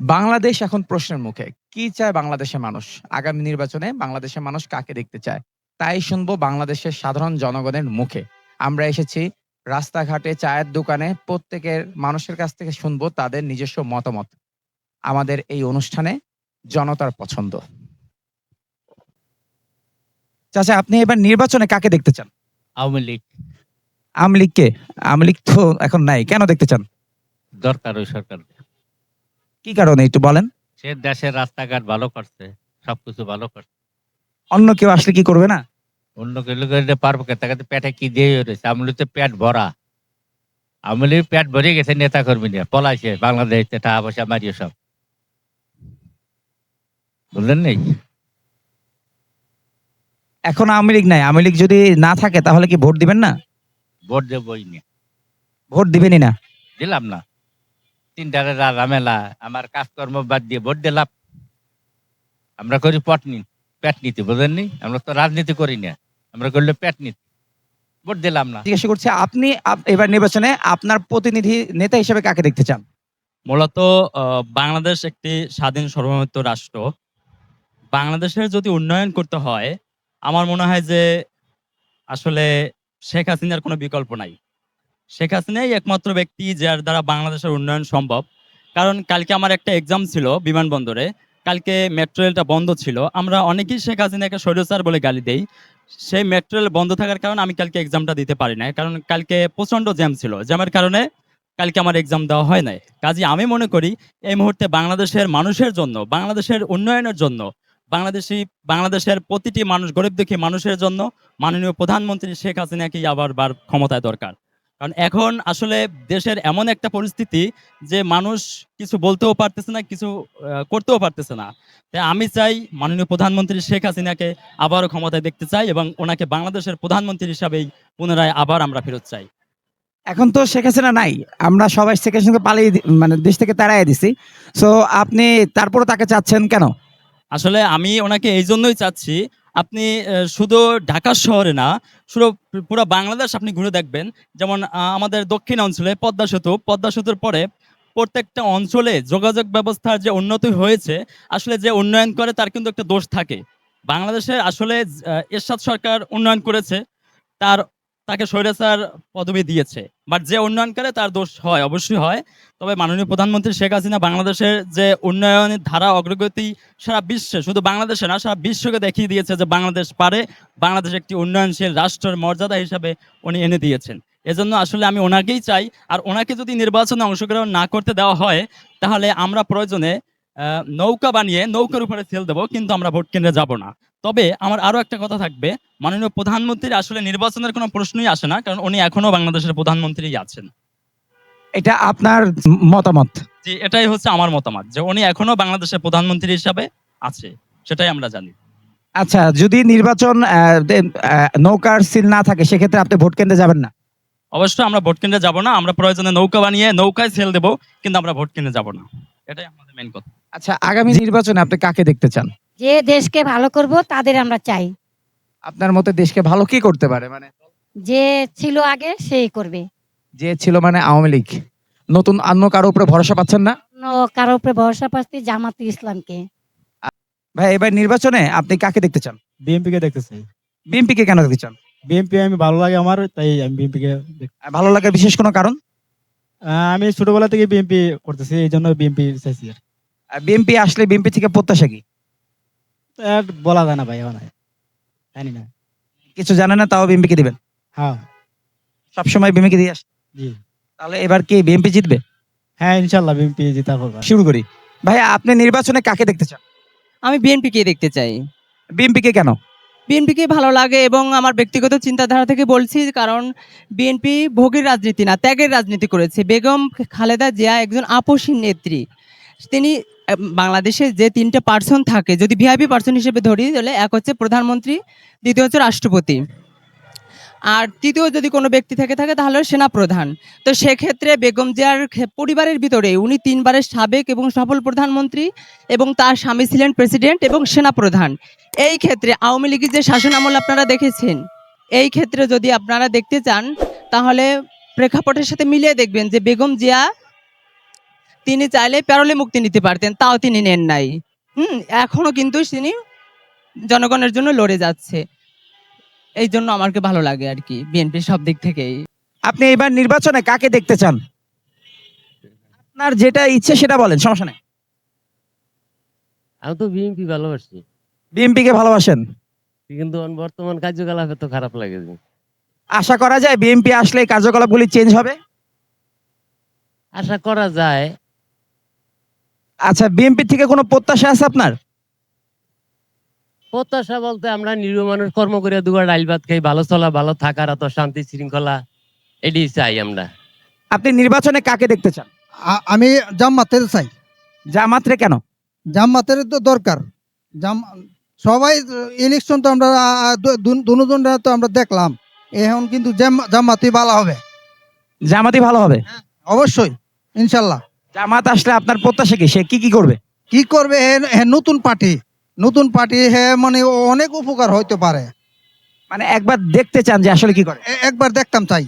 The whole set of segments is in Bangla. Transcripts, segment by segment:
বাংলাদেশ এখন প্রশ্নের মুখে। কি চায় বাংলাদেশের মানুষ? আগামী নির্বাচনে বাংলাদেশের মানুষ কাকে দেখতে চায়? তাই শুনব বাংলাদেশের সাধারণ জনগণের মুখে। আমরা এসেছি রাস্তাঘাটে চায়ের দোকানে প্রত্যেকের মানুষের কাছ থেকে শুনব তাদের নিজস্ব মতামত। আমাদের এই অনুষ্ঠানে জনতার পছন্দ। চাচা আপনি এবার নির্বাচনে কাকে দেখতে চান? আওয়ামী লীগ। আওয়ামী লীগকে? আওয়ামী লীগ তো এখন নাই। কেন দেখতে চান? দরকার ওই সরকার কি কারণে একটু বলেন? সে দেশের রাস্তাঘাট ভালো করছে সবকিছু ভালো করছে। অন্য কেউ আসলে কি করবে না? অন্য কেউ করে পারব কে? তাকে পেটে কি দিয়ে রয়েছে? আমলি তো পেট ভরা। আমলি পেট ভরে গেছে নেতা কর্মী নিয়ে। পলাইছে বাংলাদেশ টাকা পয়সা মারিয়ে সব। বুঝলেন নেই এখন আওয়ামী লীগ নাই। আওয়ামী লীগ যদি না থাকে তাহলে কি ভোট দিবেন না? ভোট দেবই নিয়ে ভোট দিবেনই না? দিলাম না। তিনটারে রামেলা আমার কাজকর্ম বাদ দিয়ে ভোট দিলাম। আমরা করি পট নি পেট নীতি বুঝলেননি আমরা তো রাজনীতি করি না। আমরা করলে পেট নীতি। ভোট দিলাম না। জিজ্ঞাসা করছে আপনি এবার নির্বাচনে আপনার প্রতিনিধি নেতা হিসেবে কাকে দেখতে চান? মূলত আহ, বাংলাদেশ একটি স্বাধীন সার্বভৌমত্ব রাষ্ট্র। বাংলাদেশের যদি উন্নয়ন করতে হয় আমার মনে হয় যে আসলে শেখ হাসিনার কোনো বিকল্প নাই। শেখ হাসিনাই একমাত্র ব্যক্তি যার দ্বারা বাংলাদেশের উন্নয়ন সম্ভব। কারণ কালকে আমার একটা এক্সাম ছিল বিমানবন্দরে। কালকে মেট্রো রেলটা বন্ধ ছিল। আমরা অনেকেই শেখ হাসিনাকে স্বৈরচার বলে গালি দেই। সেই মেট্রো রেল বন্ধ থাকার কারণে আমি কালকে এক্সামটা দিতে পারি না কারণ কালকে প্রচণ্ড জ্যাম ছিল। জ্যামের কারণে কালকে আমার এক্সাম দেওয়া হয় নাই। কাজে আমি মনে করি, এই মুহূর্তে বাংলাদেশের মানুষের জন্য, বাংলাদেশের উন্নয়নের জন্য, বাংলাদেশি, বাংলাদেশের প্রতিটি মানুষ, গরিব দুঃখী মানুষের জন্য মাননীয় প্রধানমন্ত্রী শেখ হাসিনাকেই আবার বার ক্ষমতায় দরকার। কারণ এখন আসলে দেশের এমন একটা পরিস্থিতি যে মানুষ কিছু বলতেও পারতেছে না কিছু করতেও পারতেছে না। তাই আমি চাই মাননীয় প্রধানমন্ত্রী শেখ হাসিনাকে আবারও ক্ষমতায় দেখতে চাই এবং ওনাকে বাংলাদেশের প্রধানমন্ত্রী হিসাবেই পুনরায় আবার আমরা ফেরত চাই। এখন তো শেখ হাসিনা নাই। আমরা সবাই শেখ হাসিনাকে পালিয়ে মানে দেশ থেকে তাড়াই দিছি। সো আপনি তারপরে তাকে চাচ্ছেন কেন? আসলে আমি ওনাকে এই জন্যই চাচ্ছি আপনি শুধু ঢাকা শহরে না শুধু পুরো বাংলাদেশ আপনি ঘুরে দেখবেন। যেমন আমাদের দক্ষিণ অঞ্চলে পদ্মা সেতু, পদ্মা সেতুর পরে প্রত্যেকটা অঞ্চলে যোগাযোগ ব্যবস্থার যে উন্নতি হয়েছে, আসলে যে উন্নয়ন করে তার কিন্তু একটা দোষ থাকে। বাংলাদেশে আসলে এরশাদ সরকার উন্নয়ন করেছে। তার তাকে স্বৈরাচার পদবি দিয়েছে। বাট যে উন্নয়ন করে তার দোষ হয়, অবশ্যই হয়। তবে মাননীয় প্রধানমন্ত্রী শেখ হাসিনা বাংলাদেশের যে উন্নয়নের ধারা অগ্রগতি সারা বিশ্বে, শুধু বাংলাদেশে না, সারা বিশ্বকে দেখিয়ে দিয়েছে যে বাংলাদেশ পারে। বাংলাদেশ একটি উন্নয়নশীল রাষ্ট্রের মর্যাদা হিসাবে উনি এনে দিয়েছেন। এজন্য আসলে আমি ওনাকেই চাই, আর ওনাকে যদি নির্বাচনে অংশগ্রহণ না করতে দেওয়া হয়, তাহলে আমরা প্রয়োজনে নৌকা বানিয়ে নৌকার উপরে তেল দেবো, কিন্তু আমরা ভোট কেন্দ্রে যাব না। তবে আমার আরও একটা কথা থাকবে। মাননীয় প্রধানমন্ত্রীর আসলে নির্বাচনের কোনো প্রশ্নই আসে না কারণ উনি এখনও বাংলাদেশের প্রধানমন্ত্রী আছেন। এটা আপনার মতামত? জি এটাই হচ্ছে আমার মতামত যে উনি এখনও বাংলাদেশের প্রধানমন্ত্রী হিসাবে আছে সেটাই আমরা জানি। আচ্ছা যদি নির্বাচন নৌকার সিল না থাকে সেক্ষেত্রে আপনি ভোট কেন্দ্রে যাবেন না? অবশ্যই আমরা ভোট কেন্দ্রে যাব না আমরা প্রয়োজনে নৌকা বানিয়ে নৌকায় সেল দেবো কিন্তু আমরা ভোট কেন্দ্রে যাব না। এটাই আমাদের মেন কথা। আচ্ছা আগামী নির্বাচনে আপনি কাকে দেখতে চান? যে দেশকে ভালো করব তাদের আমরা চাই। আপনার মতে দেশকে ভালো কি করতে পারে? মানে যে ছিল আগে সেই করবে। যে ছিল মানে আওয়ামী লীগ। নতুন অন্য কারও উপরে ভরসা পাচ্ছেন না? অন্য কারও উপরে ভরসা পাচ্ছি জামাতে ইসলামকে। ভাই এবার নির্বাচনে আপনি কাকে দেখতে চান? বিএনপি কে দেখতে চাই। বিএনপি কে কেন দেখতে চান? বিএনপি আমি ভালো লাগে আমার তাই আমি বিএনপি কে দেখ- ভালো লাগার বিশেষ কোনো কারণ? আহ, আমি ছোটবেলা থেকে বিএনপি করতেছি এই জন্য বিএনপি চাইছি আর বিএনপি আসলে বিএনপি থেকে প্রত্যাশা কি? বলা যায় না ভাই এখন জানি না। কিছু জানে না তাও বিএনপি কে দিবেন? হ্যাঁ। সবসময় বিএনপি কে দিয়ে আসে জি। তাহলে এবার কি বিএনপি জিতবে? হ্যাঁ ইনশাল্লাহ বিএনপি জিতার পর শুরু করি। ভাই আপনি নির্বাচনে কাকে দেখতে চান? আমি বিএনপিকে দেখতে চাই। বিএনপি কে কেন? বিএনপিকে ভালো লাগে এবং আমার ব্যক্তিগত চিন্তাধারা থেকে বলছি কারণ বিএনপি ভোগের রাজনীতি না ত্যাগের রাজনীতি করেছে। বেগম খালেদা জিয়া একজন আপসীন নেত্রী। তিনি বাংলাদেশে যে তিনটে পার্সন থাকে, যদি ভিআইপি পার্সন হিসেবে ধরি, তাহলে এক হচ্ছে প্রধানমন্ত্রী, দ্বিতীয় হচ্ছে রাষ্ট্রপতি। আর তৃতীয় যদি কোনো ব্যক্তি থেকে থাকে, তাহলে সেনা প্রধান তো সেক্ষেত্রে বেগম জিয়ার পরিবারের ভিতরে উনি তিনবারের সাবেক এবং সফল প্রধানমন্ত্রী এবং তার স্বামী ছিলেন প্রেসিডেন্ট এবং সেনা প্রধান এই ক্ষেত্রে আওয়ামী লীগের যে শাসন আমল আপনারা দেখেছেন, এই ক্ষেত্রে যদি আপনারা দেখতে চান, তাহলে প্রেক্ষাপটের সাথে মিলিয়ে দেখবেন যে বেগম জিয়া তিনি চাইলে প্যারোলে মুক্তি নিতে পারতেন তাও তিনি নেন নাই। হুম এখনও কিন্তু তিনি জনগণের জন্য লড়ে যাচ্ছে। এই জন্য আমাকে ভালো লাগে আর কি বিএনপি সব দিক থেকেই। আপনি এবার নির্বাচনে কাকে দেখতে চান? আপনার যেটা ইচ্ছে সেটা বলেন সমস্যা নেই। আমি তো বিএনপি ভালোবাসি। বিএনপি কে ভালোবাসেন? কিন্তু বর্তমান কার্যকলাপে তো খারাপ লাগে আশা করা যায় বিএনপি আসলে এই কার্যকলাপগুলি চেঞ্জ হবে? আশা করা যায় আচ্ছা বিএনপি থেকে কোনো প্রত্যাশা আছে আপনার? প্রত্যাশা বলতে আমরা নিরীহ মানুষ কর্ম করে দুবার ডাইল ভাত খাই ভালো চলা ভালো থাকার এত শান্তি শৃঙ্খলা এটি চাই আমরা। আপনি নির্বাচনে কাকে দেখতে চান? আমি জামাতের চাই। জামাতরে কেন? জামাতের তো দরকার। জাম সবাই ইলেকশন তো আমরা দুজন তো আমরা দেখলাম। এখন কিন্তু জাম- জামাতি ভালো হবে। জামাতি ভালো হবে? অবশ্যই ইনশাল্লাহ। জামাত আসলে আপনার প্রত্যাশা কি? সে কি কি করবে? কি করবে? নতুন পার্টি। নতুন পার্টি হে মানে অনেক উপকার হইতে পারে। মানে একবার দেখতে চান যে আসলে কি করে? এ- একবার দেখতাম চাই।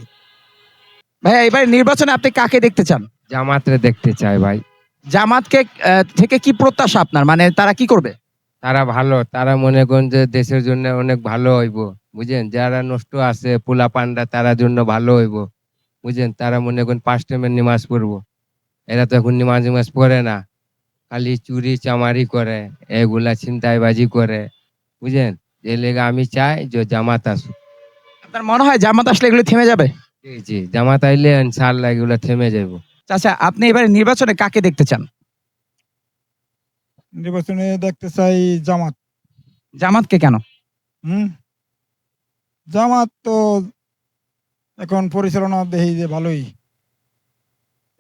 ভাই এবার নির্বাচনে আপনি কাকে দেখতে চান? জামাতরে দেখতে চাই ভাই। জামাতকে আহ, থেকে কি প্রত্যাশা আপনার? মানে তারা কি করবে? তারা ভালো তারা মনে করেন যে দেশের জন্য অনেক ভালো হইব বুঝেন? যারা নষ্ট আছে পোলা পান্ডা তারা জন্য ভালো হইব বুঝেন? তারা মনে করেন পাঁচ টাইমের নিমাজ পড়ব। এরা তো এখন নিমাজ নিমাজ পড়ে না। খালি চুরি চামারি করে এগুলা ছিনতাইবাজি করে। বুঝলেন? যে লেগে আমি চাই যে জামাত আসুক। আপনার মনে হয় জামাত আসলে এগুলো থেমে যাবে? জি জি জামাত আইলে ইনশাল্লাহ এগুলা থেমে যাব আচ্ছা আপনি এবারে নির্বাচনে কাকে দেখতে চান? নির্বাচনে দেখতে চাই জামাত। জামাতকে কেন? হুম? জামাত তো এখন পরিচালনা দেখি যে ভালোই।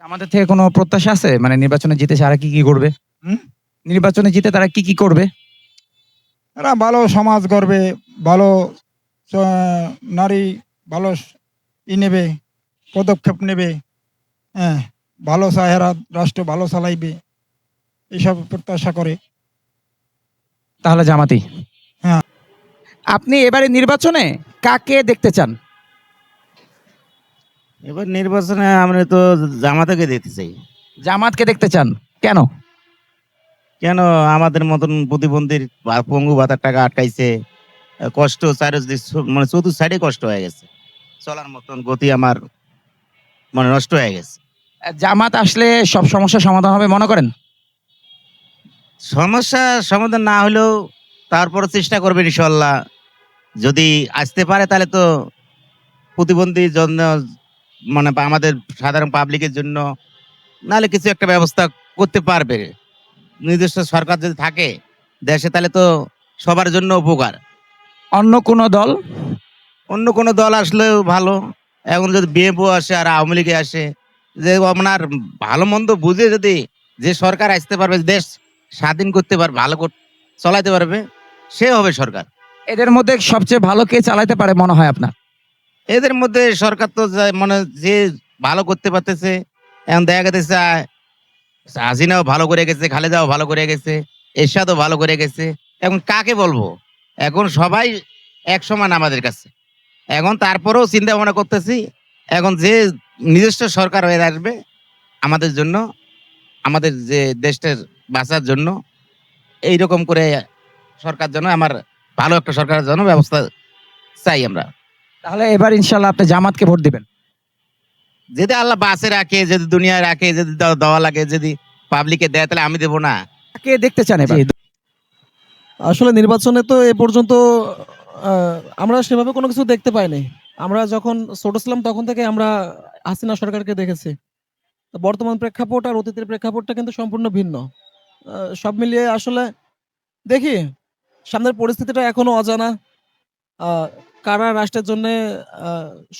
আমাদের থেকে কোনো প্রত্যাশা আছে? মানে নির্বাচনে জিতে তারা কি কি করবে? হুম? নির্বাচনে জিতে তারা কি কি করবে? এরা ভালো সমাজ গড়বে ভালো নারী ভালো ই নেবে পদক্ষেপ নেবে হ্যাঁ ভালো চাহেরা রাষ্ট্র ভালো চালাইবে এইসব প্রত্যাশা করে। তাহলে জামাতি। হ্যাঁ। আপনি এবারে নির্বাচনে কাকে দেখতে চান? এবার নির্বাচনে আমরা তো জামাতাকে দেখতে চাই। জামাতকে দেখতে চান? কেন? কেন? আমাদের মতন প্রতিবন্ধীর বা- পঙ্গু ভাতার টাকা আটকাইছে। কষ্ট চারিদিক মানে চতুর্থ সাইডে কষ্ট হয়ে গেছে। চলার মতন গতি আমার মানে নষ্ট হয়ে গেছে। জামাত আসলে সব সমস্যার সমাধান হবে মনে করেন? সমস্যা সমাধান না হলেও তারপর চেষ্টা করবে ইনশাল্লাহ যদি আসতে পারে তাহলে তো প্রতিবন্ধীর জন্য মানে আমাদের সাধারণ পাবলিকের জন্য নাহলে কিছু একটা ব্যবস্থা করতে পারবে। নিজস্ব সরকার যদি থাকে দেশে তাহলে তো সবার জন্য উপকার। অন্য কোন দল? অন্য কোনো দল আসলেও ভালো। এখন যদি বিএনপি আসে আর আওয়ামী লীগে আসে যে আপনার ভালো মন্দ বুঝে যদি যে সরকার আসতে পারবে দেশ স্বাধীন করতে পারবে ভালো চালাতে পারবে সে হবে সরকার। এদের মধ্যে সবচেয়ে ভালো কে চালাতে পারে মনে হয় আপনার? এদের মধ্যে সরকার তো মানে যে ভালো করতে পারতেছে, এখন দেখা গেছে হাসিনাও ভালো করে গেছে, খালেদাও ভালো করে গেছে, এরশাদও ভালো করে গেছে। এখন কাকে বলব? এখন সবাই এক সমান আমাদের কাছে। এখন তারপরেও চিন্তা ভাবনা করতেছি, এখন যে নিজস্ব সরকার হয়ে আসবে, আমাদের জন্য, আমাদের যে দেশটার বাঁচার জন্য এই রকম করে সরকার জন্য আমার ভালো একটা সরকারের জন্য ব্যবস্থা চাই আমরা। তাহলে এবার ইনশাল্লাহ আপনি জামাতকে ভোট দিবেন। যদি আল্লাহ বাসে রাখে যদি দুনিয়ায় রাখে যদি দেওয়া- লাগে যদি পাবলিকে দেয় তাহলে আমি দেবো না। কে দেখতে চান এবার? আসলে নির্বাচনে তো এ পর্যন্ত আমরা সেভাবে কোনো কিছু দেখতে পাইনি। আমরা যখন ছোট ছিলাম তখন থেকে আমরা হাসিনা সরকারকে দেখেছি। তো বর্তমান প্রেক্ষাপট আর অতীতের প্রেক্ষাপটটা কিন্তু সম্পূর্ণ ভিন্ন। আহ, সব মিলিয়ে আসলে দেখি সামনের পরিস্থিতিটা এখনও অজানা। আহ, কারা রাষ্ট্রের জন্য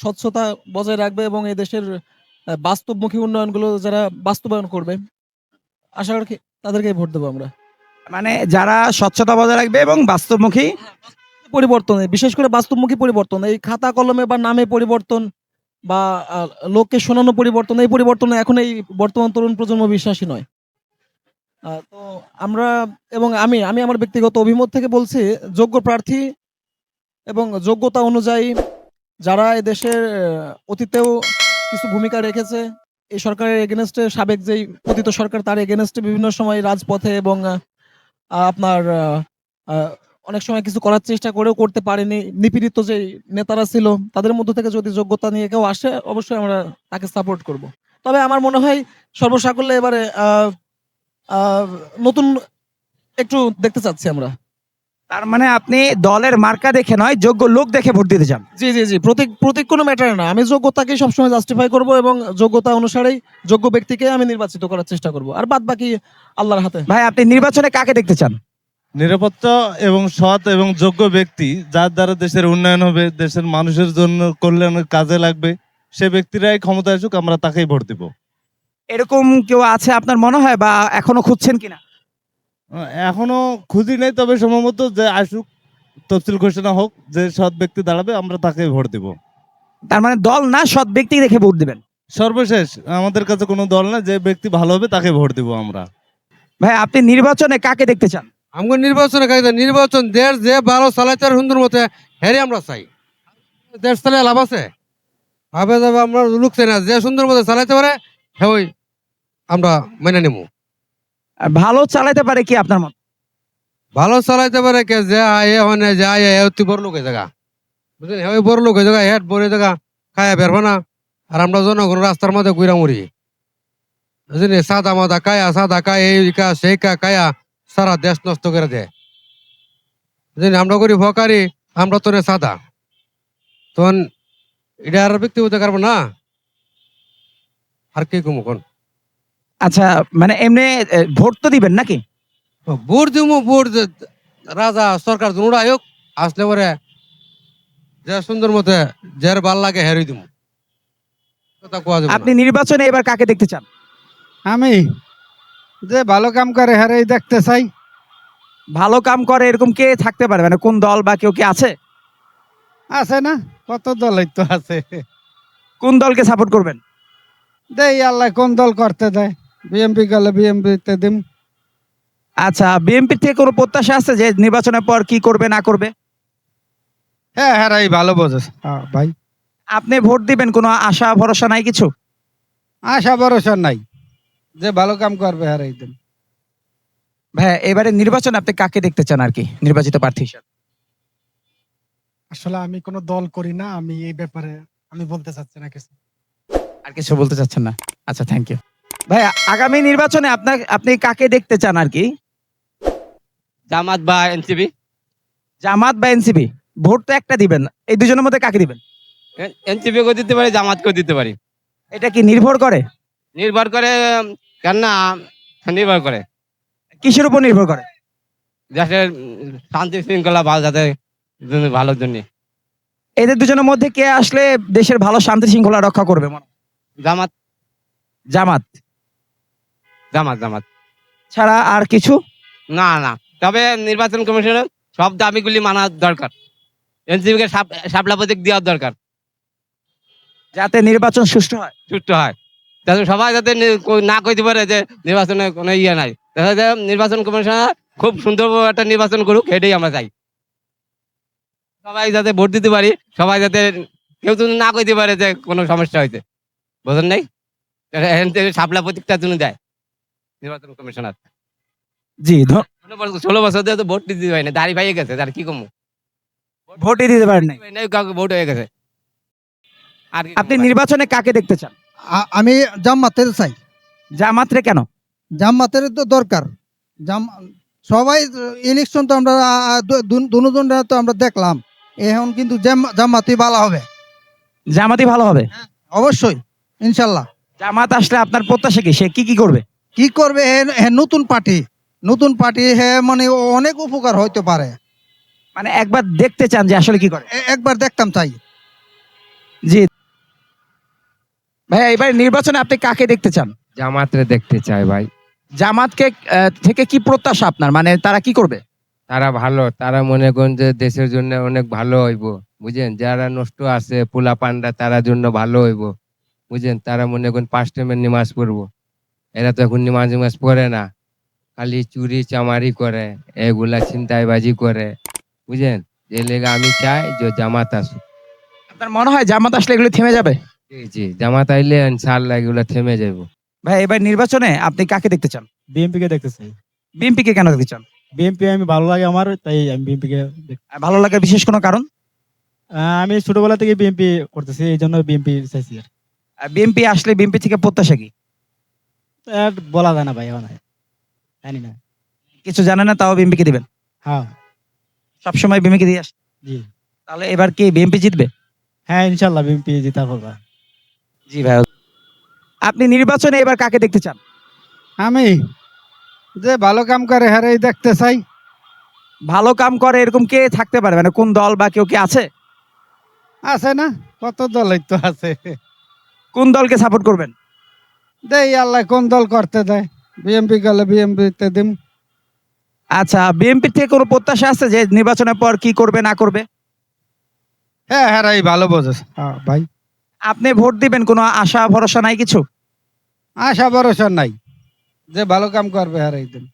স্বচ্ছতা বজায় রাখবে এবং এই দেশের বাস্তবমুখী উন্নয়নগুলো যারা বাস্তবায়ন করবে আশা করি তাদেরকে ভোট দেবো আমরা। মানে যারা স্বচ্ছতা বজায় রাখবে এবং বাস্তবমুখী পরিবর্তন বিশেষ করে বাস্তবমুখী পরিবর্তন এই খাতা কলমে বা নামে পরিবর্তন বা লোককে শোনানো পরিবর্তন এই পরিবর্তনে এখন এই বর্তমান তরুণ প্রজন্ম বিশ্বাসী নয়। তো আমরা এবং আমি আমি আমার ব্যক্তিগত অভিমত থেকে বলছি যোগ্য প্রার্থী এবং যোগ্যতা অনুযায়ী যারা দেশের অতীতেও কিছু ভূমিকা রেখেছে, এই সরকারের এগেনস্টে সাবেক যেই পতিত সরকার, তার এগেনস্টে বিভিন্ন সময় রাজপথে এবং আপনার অনেক সময় কিছু করার চেষ্টা করেও করতে পারেনি। নিপীড়িত যে নেতারা ছিল, তাদের মধ্য থেকে যদি যোগ্যতা নিয়ে কেউ আসে, অবশ্যই আমরা তাকে সাপোর্ট করব। তবে আমার মনে হয় সর্বসাকল্যে এবারে নতুন একটু দেখতে চাচ্ছি আমরা। তার মানে আপনি দলের মার্কা দেখে নয় যোগ্য লোক দেখে ভোট দিতে চান। জি জি জি প্রতীক প্রতীক কোনো ম্যাটার না। আমি যোগ্যতাকে সবসময় জাস্টিফাই করব এবং যোগ্যতা অনুসারেই যোগ্য ব্যক্তিকে আমি নির্বাচিত করার চেষ্টা করব। আর বাদ বাকি আল্লাহর হাতে। ভাই আপনি নির্বাচনে কাকে দেখতে চান? নিরাপত্তা এবং সৎ এবং যোগ্য ব্যক্তি যার দ্বারা দেশের উন্নয়ন হবে দেশের মানুষের জন্য কল্যাণের কাজে লাগবে সে ব্যক্তিরাই ক্ষমতা আসুক আমরা তাকেই ভোট দিব। এরকম কেউ আছে আপনার মনে হয় বা এখনও খুঁজছেন কিনা? এখনও খুঁজি নেই তবে সম্ভবত যে আসুক তফসিল ঘোষণা হোক যে সৎ ব্যক্তি দাঁড়াবে আমরা তাকে ভোট দিব। তার মানে দল না সৎ ব্যক্তি দেখে ভোট দিবেন? সর্বশেষ আমাদের কাছে কোনো দল না যে ব্যক্তি ভালো হবে তাকে ভোট দিব আমরা। ভাই আপনি নির্বাচনে কাকে দেখতে চান? আমগো নির্বাচনে কাজ নির্বাচন দেশ যে ভালো চালাইতে আর সুন্দর মতে হেরে আমরা চাই। দেশ চালাই লাভ আছে? ভাবে যাবে আমরা লোক চাই না। যে সুন্দর মতে চালাইতে পারে হে ওই আমরা মেনে নেব ভালো চালাইতে পারে কি আপনার মত? ভালো চালাইতে পারে কে যে আয়ে হনে যে হে অতি বড় লোক হয়ে জায়গা। বুঝলেন? ওই বড় লোক হয়ে জায়গা হেড বড় জায়গা, খায়া বেরবো না। আর আমরা জনগণ রাস্তার মধ্যে ঘুরা মরি। বুঝলি সাদা মাদা কায়া সাদা কায়া এই কা সেই কা কায়া সারা দেশ নষ্ট করে দেয়। বুঝলি আমরা করি ভকারি আমরা তো সাদা। তখন এটা আর ব্যক্তি হতে পারব না? আর কি কমু কোন আচ্ছা মানে এমনি ভোট তো দিবেন নাকি? ভোট দিমু ভোট রাজা সরকার দুটা আয়োগ আসলে পরে যে সুন্দর মতে যার ভালো লাগে হেরি দিমু। কথা কোয়া যাবে আপনি নির্বাচনে এবার কাকে দেখতে চান? আমি যে ভালো কাম করে হারেই দেখতে চাই। ভালো কাম করে এরকম কে থাকতে পারে? মানে কোন দল বা কেউ কি আছে? আছে না? কত দলই তো আছে। কোন দলকে সাপোর্ট করবেন? দেই আল্লাহ কোন দল করতে দেয়। বিএমপি গেলে বিএমপিতে দিম। আচ্ছা বিএনপি থেকে কোনো প্রত্যাশা আছে যে নির্বাচনের পর কি করবে না করবে? হ্যাঁ হ্যাঁ রাই ভালো বোঝে হ্যাঁ ভাই। আপনি ভোট দিবেন কোনো আশা ভরসা নাই কিছু? আশা ভরসা নাই। যে ভালো কাম করবে হারাই দিন ভাই এবারে নির্বাচন আপনি কাকে দেখতে চান আর কি নির্বাচিত প্রার্থী হিসেবে? আসলে আমি কোনো দল করি না আমি এই ব্যাপারে আমি বলতে চাচ্ছি না কিছু। আর কিছু বলতে চাচ্ছেন না? আচ্ছা থ্যাংক ইউ ভাই আগামী নির্বাচনে আপনার আপনি কাকে দেখতে চান আর কি? জামাত বা এনসিপি? জামাত বা এনসিপি? ভোট তো একটা দিবেন এই দুজনের মধ্যে কাকে দিবেন? এনসিপি কেও দিতে পারি জামাত কেও দিতে পারি। এটা কি নির্ভর করে? নির্ভর করে কেন না নির্ভর করে। কিসের উপর নির্ভর করে? দেশের শান্তি শৃঙ্খলা ভালো যাতে ভালোর জন্য। এদের দুজনের মধ্যে কে আসলে দেশের ভালো শান্তি শৃঙ্খলা রক্ষা করবে জামাত। জামাত। জামাত জামাত। ছাড়া আর কিছু? না না। তবে নির্বাচন কমিশনের সব দাবিগুলি মানা দরকার। এনসিপিকে সাপলা প্রতীক দেওয়ার দরকার। যাতে নির্বাচন সুষ্ঠু হয়। সুষ্ঠু হয়। যাতে সবাই যাতে না কইতে পারে যে নির্বাচনে কোনো ইয়ে নাই। নির্বাচন কমিশন খুব সুন্দর একটা নির্বাচন করুক এটাই আমরা চাই। সবাই যাতে ভোট দিতে পারি সবাই যাতে কেউ তুমি না কইতে পারে যে কোনো সমস্যা হয়েছে বোঝেন নাই? সাপলা প্রতীকটা জন্য দেয়। নির্বাচন কমিশনার জি ষোলো বছর- ধরে তো ভোট দিতে হয় না দাঁড়িয়ে পাইয়ে গেছে তার কি কমু? ভোটই দিতে পারেন নাই। নাই কাউকে ভোট হয়ে গেছে। আর আপনি নির্বাচনে কাকে দেখতে চান? আমি জামাতের চাই। জামাতরে কেন? জামাতের তো দরকার। জাম সবাই ইলেকশন তো আমরা দুজন তো আমরা দেখলাম। এখন কিন্তু জাম- জামাতই ভালো হবে। জামাতই ভালো হবে? অবশ্যই ইনশাল্লাহ। জামাত আসলে আপনার প্রত্যাশা কি? সে কি কি করবে? কি করবে হে নতুন পার্টি? নতুন পার্টি হে মানে অনেক উপকার হইতে পারে। মানে একবার দেখতে চান যে আসলে কি করে? একবার দেখতাম চাই জি। ভাই এবার নির্বাচনে আপনি কাকে দেখতে চান? জামাতরে দেখতে চাই ভাই। জামাতকে থেকে কি প্রত্যাশা আপনার? মানে তারা কি করবে? তারা ভালো তারা মনে করেন যে দেশের জন্য অনেক ভালো হইব বুঝেন? যারা নষ্ট আছে পোলা পান্ডা তারা জন্য ভালো হইব বুঝেন? তারা মনে করেন পাঁচ টাইমের নিমাজ পড়ব। এরা তো এখন নিমাজ নিমাজ পড়ে না। খালি চুরি চামারি করে এগুলা ছিনতাইবাজি করে। বুঝলেন? যে লেগে আমি চাই যে জামাত আসুক। আপনার মনে হয় জামাত আসলে এগুলো থেমে যাবে? জি জি। জামাত আইলে ইনশাআল্লাহ এগুলো থেমে যাব ভাই এবার নির্বাচনে আপনি কাকে দেখতে চান? বিএনপি কে দেখতে চাই। বিএনপি কে কেন দেখতে চান? বিএনপি আমি ভালো লাগে আমার তাই আমি বিএনপি কে ভালো লাগার বিশেষ কোনো কারণ? আহ, আমি ছোটবেলা থেকে বিএনপি করতেছি এই জন্য বিএনপি চাইছি আর বিএনপি আসলে বিএনপি থেকে প্রত্যাশা কি? আর বলা যায় না ভাই এখন জানি না। কিছু জানেন না তাও বিএনপি কে দিবেন? হ্যাঁ। সবসময় বিএনপি দিয়ে আসে। জি। তাহলে এবার কি বিএনপি জিতবে? হ্যাঁ ইনশাল্লাহ বিএনপি জিতা করবা জি ভাই। আপনি নির্বাচনে এবার কাকে দেখতে চান? আমি যে ভালো কাম করে হারাই দেখতে চাই। ভালো কাম করে এরকম কে থাকতে পারে? মানে কোন দল বা কেউ কি আছে? আছে না? কত দলই তো আছে। কোন দলকে সাপোর্ট করবেন? দেই আল্লাহ কোন দল করতে দেয়? বিএমপি গেলে বিএমপিতে দিম। আচ্ছা বিএনপি থেকে কোনো প্রত্যাশা আছে যে নির্বাচনের পর কি করবে না করবে? হ্যাঁ হ্যাঁ রাই ভালো বোঝে হ্যাঁ ভাই। আপনি ভোট দিবেন কোনো আশা ভরসা নাই কিছু? আশা ভরসা নাই। যে ভালো কাম করবে হারাই দিম।